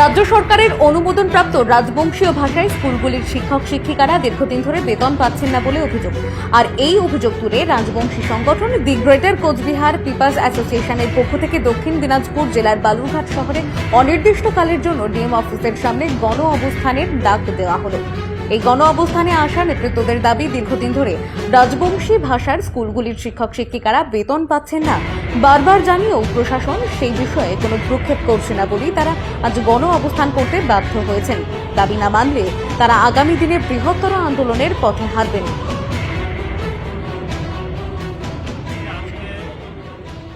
রাজ্য সরকারের অনুমোদনপ্রাপ্ত রাজবংশীয় ভাষায় স্কুলগুলির শিক্ষক শিক্ষিকারা দীর্ঘদিন ধরে বেতন পাচ্ছেন না বলে অভিযোগ। আর এই অভিযোগ তুলে রাজবংশী সংগঠন দি গ্রেটার কোচবিহার পিপাস অ্যাসোসিয়েশনের পক্ষ থেকে দক্ষিণ দিনাজপুর জেলার বালুরঘাট শহরে অনির্দিষ্টকালের জন্য ডিএম অফিসের সামনে গণ অবস্থানের ডাক দেওয়া হলো। এই গণ অবস্থানে আসা নেতৃত্বদের দাবি দীর্ঘদিন ধরে রাজবংশী ভাষার স্কুলগুলির শিক্ষক শিক্ষিকারা বেতন পাচ্ছেন না। বারবার জানিয়েও প্রশাসন সেই বিষয়ে কোনো ভ্রুক্ষেপ করছে না বলেই তারা আজ গণ অবস্থান করতে বাধ্য হয়েছেন। দাবি না মানলে তারা আগামী দিনে বৃহত্তর আন্দোলনের পথে হারবেন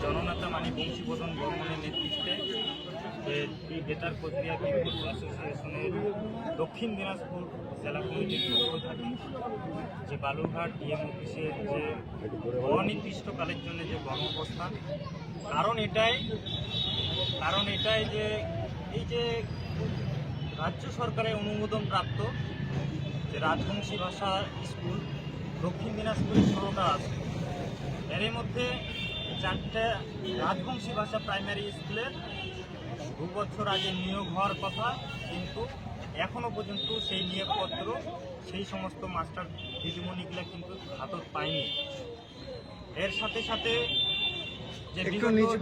জননেতা মানি বংশীবদন বর্মনের নেতৃত্বে যে এই বেতার কোচবিহার পিপলস অ্যাসোসিয়েশনের দক্ষিণ দিনাজপুর জেলা কমিটির পক্ষ থেকে যে বালুরঘাট ডিএম অফিসের যে অনির্দিষ্টকালের জন্য যে অবস্থান কারণ এটাই কারণ এটাই যে এই যে রাজ্য সরকারের অনুমোদন প্রাপ্ত যে রাজবংশী ভাষা স্কুল দক্ষিণ দিনাজপুরে ষোলোটা আছে এর মধ্যে চারটে রাজবংশী ভাষা প্রাইমারি স্কুলের দু বছর আগে নিয়োগ হওয়ার কথা কিন্তু এখনও পর্যন্ত সেই নিয়োগপত্র সেই সমস্ত মাস্টার দিদিমণিগুলো কিন্তু হাতত পায়নি। এর সাথে সাথে যে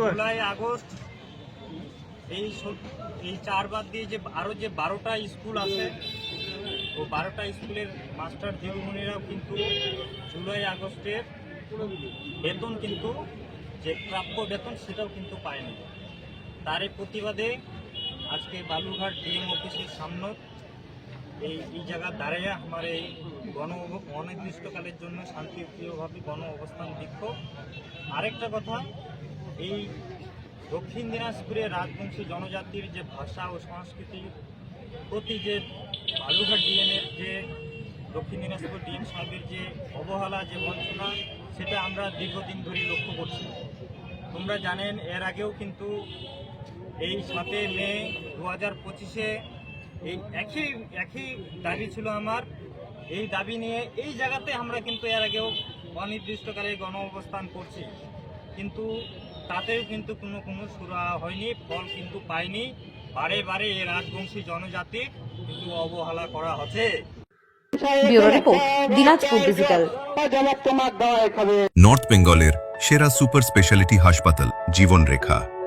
জুলাই আগস্ট এই এই চার বাদ দিয়ে যে আরও যে বারোটা স্কুল আছে ও বারোটা স্কুলের মাস্টার দিদিমণিরাও কিন্তু জুলাই আগস্টের বেতন কিন্তু যে প্রাপ্য বেতন সেটাও কিন্তু পায়নি। তারই প্রতিবাদে আজকে বালুরঘাট ডিএম অফিসের সামনে এই এই জায়গা দাঁড়িয়ে আমার এই গণ অনির্দিষ্টকালের জন্য শান্তিপ্রিয়ভাবে গণ অবস্থান বিক্ষোভ আরেকটা কথা, এই দক্ষিণ দিনাজপুরে রাজবংশী জনজাতির যে ভাষা ও সংস্কৃতি প্রতি যে বালুঘাট ডিএমের যে দক্ষিণ দিনাজপুর ডিএম সাহেবের যে অবহেলা, যে বঞ্চনা, সেটা আমরা দীর্ঘদিন ধরে লক্ষ্য করছি। তোমরা জানেন, এর আগেও কিন্তু এই সাতই মে দু হাজার পঁচিশে এই একই একই দাবি ছিল আমার। এই দাবি নিয়ে এই জায়গাতে আমরা কিন্তু এর আগেও অনির্দিষ্টকালে গণ অবস্থান করছি। কিন্তু তাতেও কিন্তু কোনো কোনো সুরা হয়নি ফল কিন্তু পাইনি। বারে বারে এই রাজবংশী জনজাতি কিন্তু অবহেলা করা হচ্ছে। নর্থ বেঙ্গলের সেরা সুপার স্পেশালিটি হাসপাতাল জীবনরেখা।